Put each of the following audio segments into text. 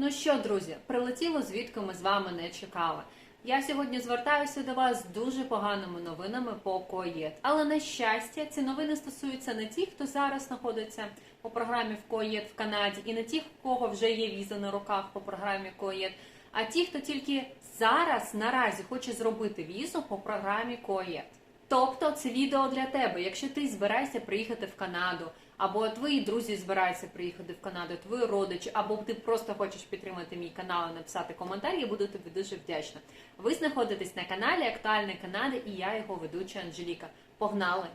Ну що, друзі, прилетіло звідки ми з вами не чекали. Я сьогодні звертаюся до вас з дуже поганими новинами по КОЄД. Але на щастя, ці новини стосуються не тих, хто зараз знаходиться по програмі в КОЄД в Канаді, і не тих, у кого вже є віза на руках по програмі КОЄД, а ті, хто тільки зараз наразі хоче зробити візу по програмі КОЄД. Тобто це відео для тебе. Якщо ти збираєшся приїхати в Канаду, або твої друзі збираються приїхати в Канаду, твої родичі, або ти просто хочеш підтримати мій канал і написати коментар, я буду тобі дуже вдячна. Ви знаходитесь на каналі Актуальної Канади і я його ведуча Анжеліка. Погнали!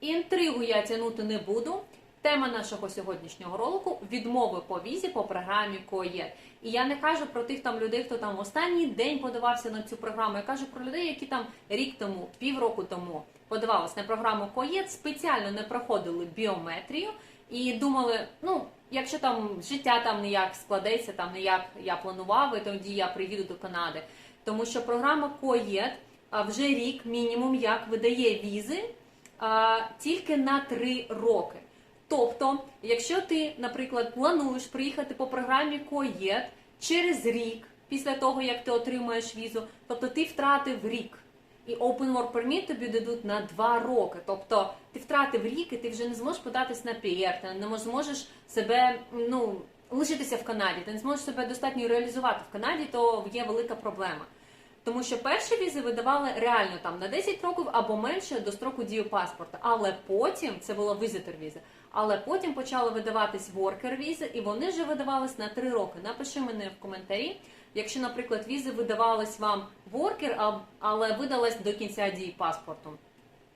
Інтригу я тягнути не буду. Тема нашого сьогоднішнього ролику відмови по візі по програмі КОЄД. І я не кажу про тих там людей, хто там останній день подавався на цю програму. Я кажу про людей, які там рік тому, півроку тому подавалися на програму КОЄД, спеціально не проходили біометрію і думали, ну, якщо там життя там ніяк складеться, там ніяк я планував, і тоді я приїду до Канади. Тому що програма КОЄД вже рік мінімум як видає візи а, тільки на три роки. Тобто, якщо ти, наприклад, плануєш приїхати по програмі КОЄД через рік після того, як ти отримаєш візу, тобто ти втратив рік. І Open Work Permit тобі дадуть на два роки. Тобто ти втратив рік, і ти вже не зможеш податись на PR, ти не зможеш себе ну, лишитися в Канаді, ти не зможеш себе достатньо реалізувати в Канаді, то є велика проблема. Тому що перші візи видавали реально там на 10 років або менше до строку дії паспорта. Але потім це була візитор віза. Але потім почали видаватись воркер візи, і вони вже видавались на 3 роки. Напиши мене в коментарі, якщо, наприклад, візи видавались вам воркер, але видалась до кінця дії паспорту.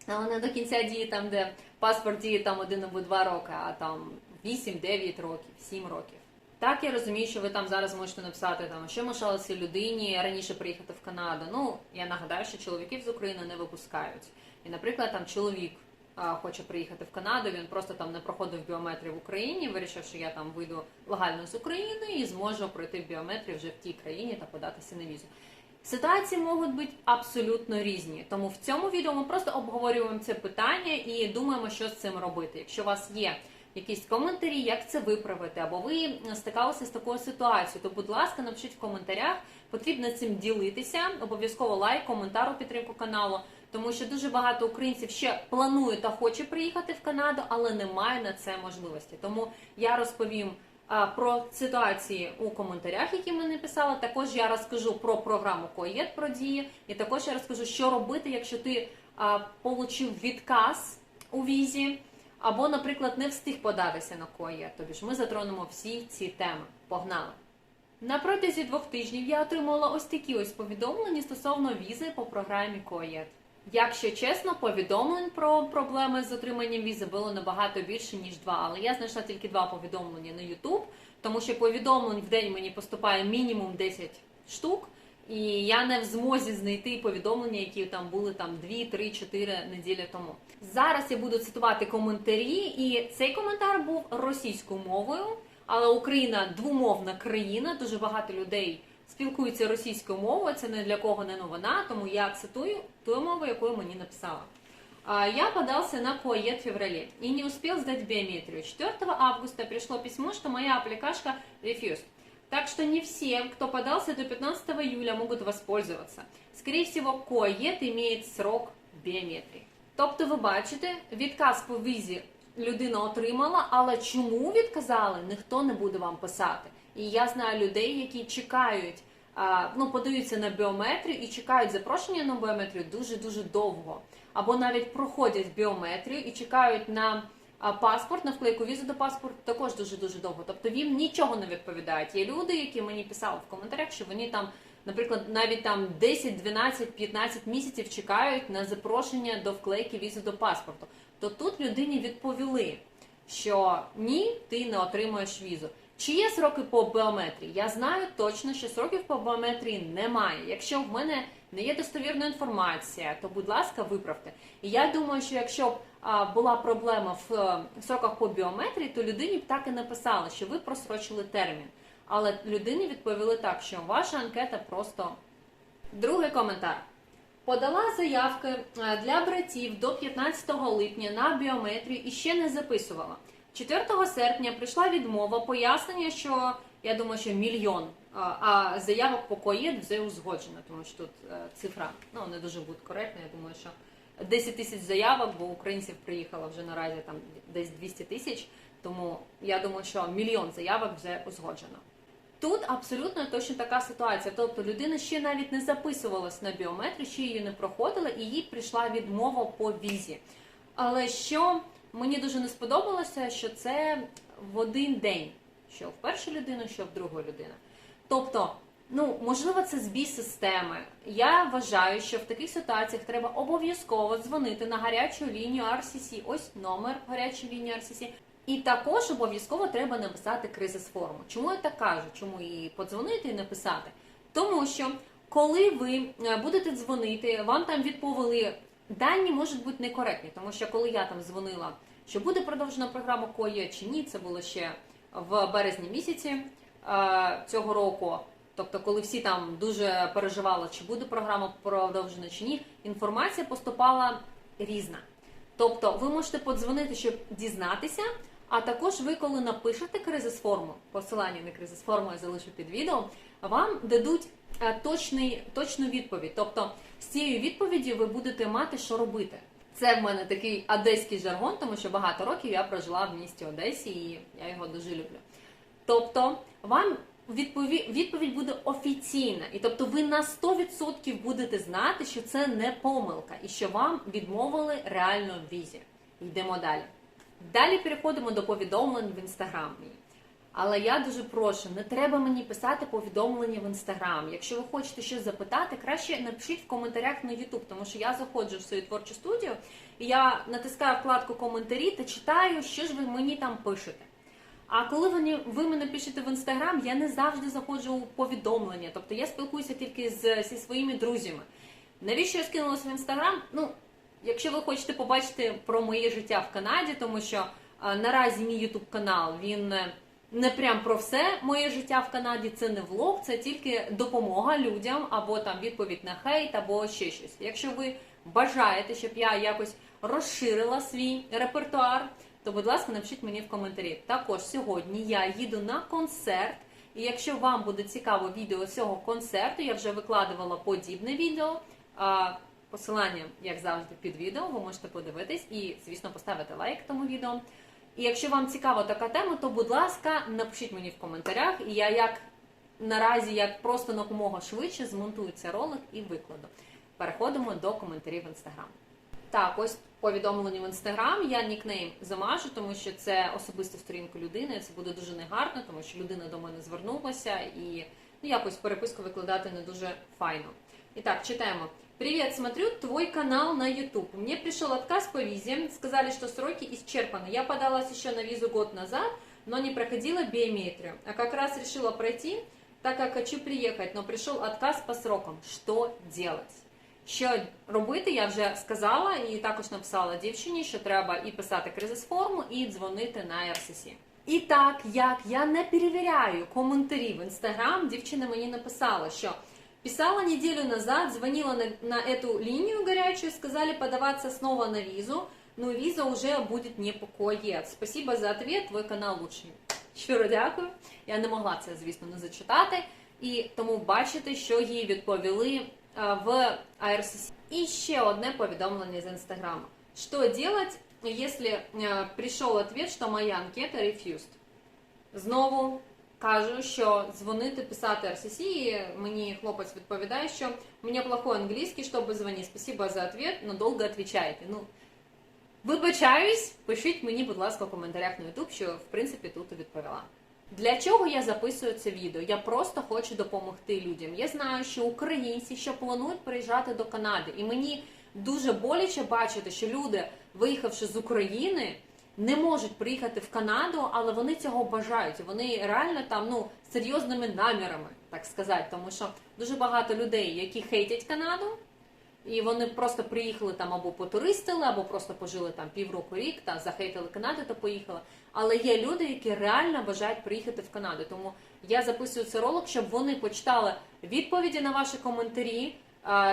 Але не до кінця дії там, де паспорт діє там один або два роки, а там 8-9 років, 7 років. Так, я розумію, що ви там зараз можете написати, там, що мешало цій людині раніше приїхати в Канаду. Ну, я нагадаю, що чоловіків з України не випускають. І, наприклад, там чоловік хоче приїхати в Канаду, він просто там не проходив біометрію в Україні, вирішив, що я там вийду легально з України і зможу пройти біометрію вже в тій країні та податися на візу. Ситуації можуть бути абсолютно різні. Тому в цьому відео ми просто обговорюємо це питання і думаємо, що з цим робити. Якщо у вас є якісь коментарі, як це виправити, або ви стикалися з такою ситуацією, то, будь ласка, напишіть в коментарях. Потрібно цим ділитися. Обов'язково лайк, коментар у підтримку каналу, тому що дуже багато українців ще планує та хоче приїхати в Канаду, але немає на це можливості. Тому я розповім. Про ситуації у коментарях, які ми написали, також я розкажу про програму КОЄД про дії, і також я розкажу, що робити, якщо ти а, получив відказ у візі, або, наприклад, не встиг податися на КОЄД. Тобі ж ми затронемо всі ці теми. Погнали! На протязі двох тижнів я отримала ось такі ось повідомлення стосовно візи по програмі КОЄД. Якщо чесно, повідомлень про проблеми з отриманням візи було набагато більше ніж два. Але я знайшла тільки два повідомлення на YouTube, тому що повідомлень в день мені поступає мінімум 10 штук, і я не в змозі знайти повідомлення, які там були там 2, 3, 4 неділі тому. Зараз я буду цитувати коментарі, і цей коментар був російською мовою. Але Україна двомовна країна, дуже багато людей спілкуються російською мовою. Це не для кого не новина, тому я цитую ту мову, якою мені написала. Я подался на КОЕД в феврале и не успел сдать биометрию. 4 августа пришло письмо, что моя аппликашка refused. Так что не все, кто подался до 15 июля, могут воспользоваться. Скорее всего, КОЕД имеет срок биометрии. Тобто, ви бачите, відказ по візі людина отримала, але чому відказали, ніхто не буде вам писати. І я знаю людей, які чекають, ну подаються на біометрію і чекають запрошення на біометрію дуже дуже довго. Або навіть проходять біометрію і чекають на паспорт, на вклейку візу до паспорту також дуже дуже довго. Тобто їм нічого не відповідають. Є люди, які мені писали в коментарях, що вони там. Наприклад, навіть там 10, 12, 15 місяців чекають на запрошення до вклейки візи до паспорту. То тут людині відповіли, що ні, ти не отримуєш візу. Чи є сроки по біометрії? Я знаю точно, що сроків по біометрії немає. Якщо в мене не є достовірна інформація, то будь ласка, виправте. І я думаю, що якщо б була проблема в сроках по біометрії, то людині б так і написали, що ви просрочили термін. Але людині відповіли так, що ваша анкета просто другий коментар. Подала заявки е, для братів до 15 липня на біометрію і ще не записувала. 4 серпня прийшла відмова, пояснення, що Я думаю, що мільйон. А, заявок по КОЄД вже узгоджено, тому що тут е, цифра ну, не дуже буде коректна. Я думаю, що 10 тисяч заявок, бо українців приїхало вже наразі там десь 200 тисяч. Тому я думаю, що мільйон заявок вже узгоджено. Тут абсолютно точно така ситуація. Тобто людина ще навіть не записувалась на біометрію, ще її не проходила, і їй прийшла відмова по візі. Але що мені дуже не сподобалося, що це в один день, що в першу людину, що в другу людину. Тобто, ну можливо, це збій системи. Я вважаю, що в таких ситуаціях треба обов'язково дзвонити на гарячу лінію RCC, ось номер гарячої лінії RCC, і також обов'язково треба написати кризис форму. Чому я так кажу? Чому і подзвонити і написати? Тому що коли ви е, будете дзвонити, вам там відповіли, дані можуть бути некоректні, тому що коли я там дзвонила, що буде продовжена програма КОЄ чи ні, це було ще в березні місяці е, цього року. Тобто, коли всі там дуже переживали, чи буде програма продовжена чи ні, інформація поступала різна. Тобто, ви можете подзвонити, щоб дізнатися. А також ви, коли напишете кризис форму, посилання на кризис форму я залишу під відео, вам дадуть точний, точну відповідь. Тобто з цією відповіддю ви будете мати, що робити. Це в мене такий одеський жаргон, тому що багато років я прожила в місті Одесі і я його дуже люблю. Тобто, вам відповідь, відповідь буде офіційна, і тобто ви на 100% будете знати, що це не помилка, і що вам відмовили реально в візі. Йдемо далі. Далі переходимо до повідомлень в інстаграмі. Але я дуже прошу, не треба мені писати повідомлення в інстаграм. Якщо ви хочете щось запитати, краще напишіть в коментарях на YouTube, тому що я заходжу в свою творчу студію і я натискаю вкладку коментарі та читаю, що ж ви мені там пишете. А коли ви, мене пишете в інстаграм, я не завжди заходжу у повідомлення. Тобто я спілкуюся тільки з, зі своїми друзями. Навіщо я скинулася в інстаграм? Ну, якщо ви хочете побачити про моє життя в Канаді, тому що а, наразі мій ютуб канал він е, не прям про все моє життя в Канаді. Це не влог, це тільки допомога людям або там відповідь на хейт, або ще щось. Якщо ви бажаєте, щоб я якось розширила свій репертуар, то будь ласка, напишіть мені в коментарі. Також сьогодні я їду на концерт. І якщо вам буде цікаво відео цього концерту, я вже викладувала подібне відео. Посилання, як завжди, під відео, ви можете подивитись і, звісно, поставити лайк тому відео. І якщо вам цікава така тема, то будь ласка, напишіть мені в коментарях, і я як наразі як просто якомога швидше змонтую цей ролик і викладу. Переходимо до коментарів в інстаграм. Так, ось повідомлення в інстаграм. Я нікнейм замажу, тому що це особиста сторінка людини. Це буде дуже негарно, тому що людина до мене звернулася і ну, якось переписку викладати не дуже файно. І так, читаємо. Привет, смотрю твой канал на YouTube. Мне пришел отказ по визе. Сказали, что сроки исчерпаны. Я подалась еще на визу год назад, но не проходила биометрию. А как раз решила пройти, так как хочу приехать, но пришел отказ по срокам. Что делать? Що робити, я вже сказала і також написала дівчині, що треба і писати кризис форму, і дзвонити на RCC. І так, як я не перевіряю коментарі в інстаграм, дівчина мені написала, що писала неделю назад, звонила на, на эту линию горячую, сказали подаваться снова на визу, но виза уже будет не по КОЕД. Спасибо за ответ, твой канал лучший. Щиро дякую. Я не могла це, звісно, не зачитати. І тому бачите, що їй відповіли а, в IRCC. І ще одне повідомлення з інстаграму. Що делать, если а, прийшов ответ, що моя анкета refused? Знову кажу, що дзвонити, писати RCC, мені хлопець відповідає, що у мене плохой англійський, щоб дзвонити. Спасибо за ответ, но довго відповідаєте. Ну, вибачаюсь, пишіть мені, будь ласка, в коментарях на YouTube, що в принципі тут відповіла. Для чого я записую це відео? Я просто хочу допомогти людям. Я знаю, що українці ще планують приїжджати до Канади, і мені дуже боляче бачити, що люди, виїхавши з України, не можуть приїхати в Канаду, але вони цього бажають. Вони реально там ну серйозними намірами, так сказати, тому що дуже багато людей, які хейтять Канаду. І вони просто приїхали там або потуристили, або просто пожили там півроку рік та захейтили Канаду та поїхали. Але є люди, які реально бажають приїхати в Канаду. Тому я записую цей ролик, щоб вони почитали відповіді на ваші коментарі.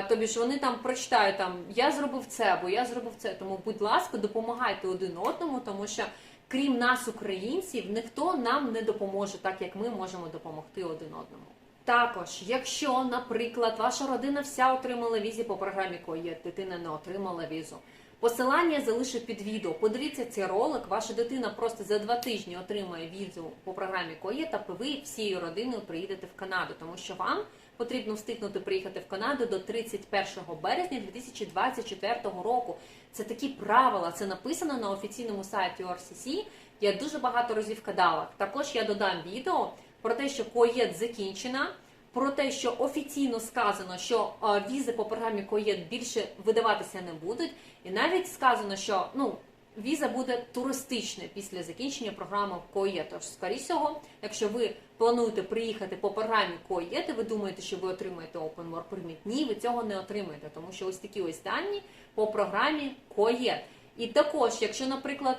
Тобі ж вони там прочитають там я зробив це або я зробив це. Тому, будь ласка, допомагайте один одному, тому що крім нас, українців, ніхто нам не допоможе, так як ми можемо допомогти один одному. Також, якщо, наприклад, ваша родина вся отримала візі по програмі КОЄ, дитина не отримала візу. Посилання залишу під відео. Подивіться цей ролик. Ваша дитина просто за два тижні отримає візу по програмі КОЄ, та ви всією родиною приїдете в Канаду, тому що вам потрібно встигнути приїхати в Канаду до 31 березня 2024 року. Це такі правила. Це написано на офіційному сайті ORCC. Я дуже багато разів казала. Також я додам відео про те, що КОЄД закінчена. Про те, що офіційно сказано, що е, візи по програмі КОЄД більше видаватися не будуть, і навіть сказано, що ну віза буде туристична після закінчення програми КОЄД. Тож, скоріше якщо ви плануєте приїхати по програмі КОЄД, ви думаєте, що ви отримаєте Open Work Permit, ні, ви цього не отримаєте, тому що ось такі ось дані по програмі КОЄД. І також, якщо, наприклад,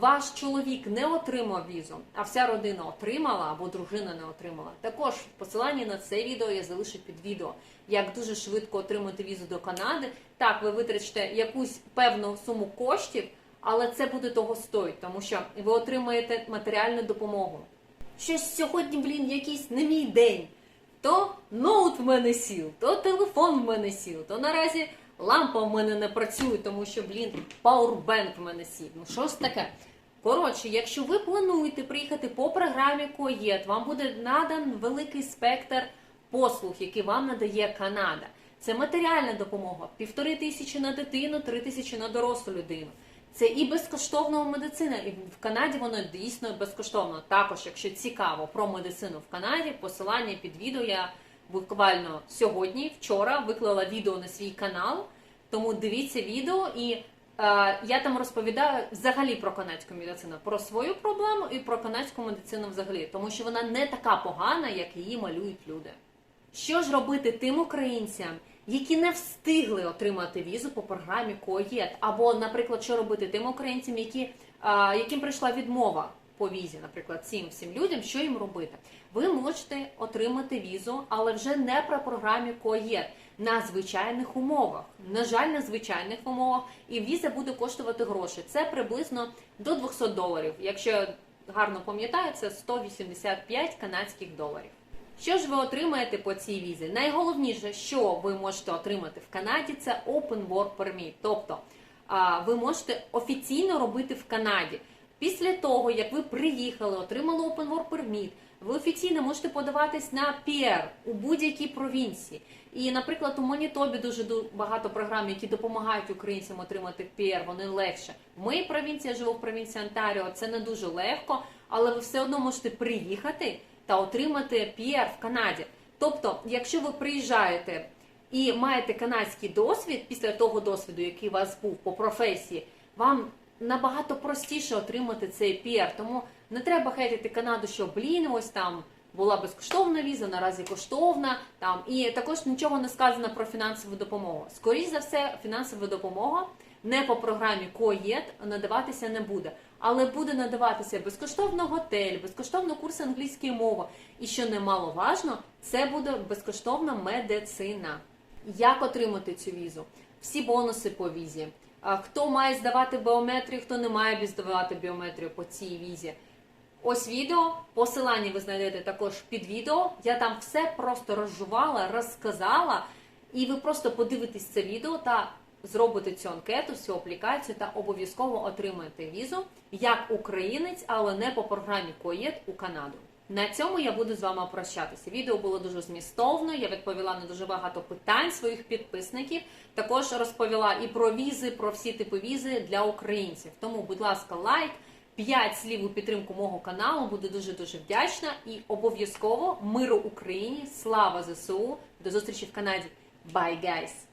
ваш чоловік не отримав візу, а вся родина отримала або дружина не отримала. Також посилання на це відео я залишу під відео, як дуже швидко отримати візу до Канади. Так, ви витрачите якусь певну суму коштів, але це буде того стоїть, тому що ви отримаєте матеріальну допомогу. Щось сьогодні, блін, якийсь не мій день. То ноут в мене сів, то телефон в мене сів, то наразі лампа в мене не працює, тому що, блін, пауербенк в мене сів. Ну що ж таке? Коротше, якщо ви плануєте приїхати по програмі КОЄД, вам буде надан великий спектр послуг, які вам надає Канада. Це матеріальна допомога, півтори тисячі на дитину, три тисячі на дорослу людину. Це і безкоштовна медицина, і в Канаді воно дійсно безкоштовно. Також, якщо цікаво про медицину в Канаді, посилання під відео я буквально сьогодні, вчора виклала відео на свій канал. Тому дивіться відео, і е, я там розповідаю взагалі про канадську медицину, про свою проблему і про канадську медицину взагалі, тому що вона не така погана, як її малюють люди. Що ж робити тим українцям, які не встигли отримати візу по програмі КОЄД? Або, наприклад, що робити тим українцям, які, а, яким прийшла відмова по візі, наприклад, цим всім людям, що їм робити? Ви можете отримати візу, але вже не про програмі КОЄД на звичайних умовах. На жаль, на звичайних умовах, і віза буде коштувати гроші. Це приблизно до 200 доларів. Якщо я гарно пам'ятаю, це 185 канадських доларів. Що ж ви отримаєте по цій візі? Найголовніше, що ви можете отримати в Канаді, це Open Work Permit. Тобто ви можете офіційно робити в Канаді. Після того, як ви приїхали, отримали Open Work Permit, ви офіційно можете подаватись на PR у будь-якій провінції. І, наприклад, у Манітобі дуже багато програм, які допомагають українцям отримати PR, вони легше. В моїй провінції я живу в провінції Онтаріо, це не дуже легко, але ви все одно можете приїхати та отримати PR в Канаді. Тобто, якщо ви приїжджаєте і маєте канадський досвід після того досвіду, який у вас був по професії, вам набагато простіше отримати цей PR. Тому не треба хейтити Канаду, що блін, ось там була безкоштовна віза, наразі коштовна. Там і також нічого не сказано про фінансову допомогу. Скоріше за все, фінансова допомога не по програмі КОЄД надаватися не буде, але буде надаватися безкоштовно готель, безкоштовно курс англійської мови. І що немаловажно, це буде безкоштовна медицина. Як отримати цю візу? Всі бонуси по візі. Хто має здавати біометрію, хто не має здавати біометрію по цій візі. Ось відео, посилання ви знайдете також під відео. Я там все просто розжувала, розказала, і ви просто подивитесь це відео та зробите цю анкету, цю аплікацію та обов'язково отримаєте візу як українець, але не по програмі КОЄД у Канаду. На цьому я буду з вами прощатися. Відео було дуже змістовно. Я відповіла на дуже багато питань своїх підписників. Також розповіла і про візи, про всі типи візи для українців. Тому, будь ласка, лайк. 5 слів у підтримку мого каналу, буду дуже дуже вдячна і обов'язково миру Україні, слава ЗСУ. До зустрічі в Канаді. Bye, guys!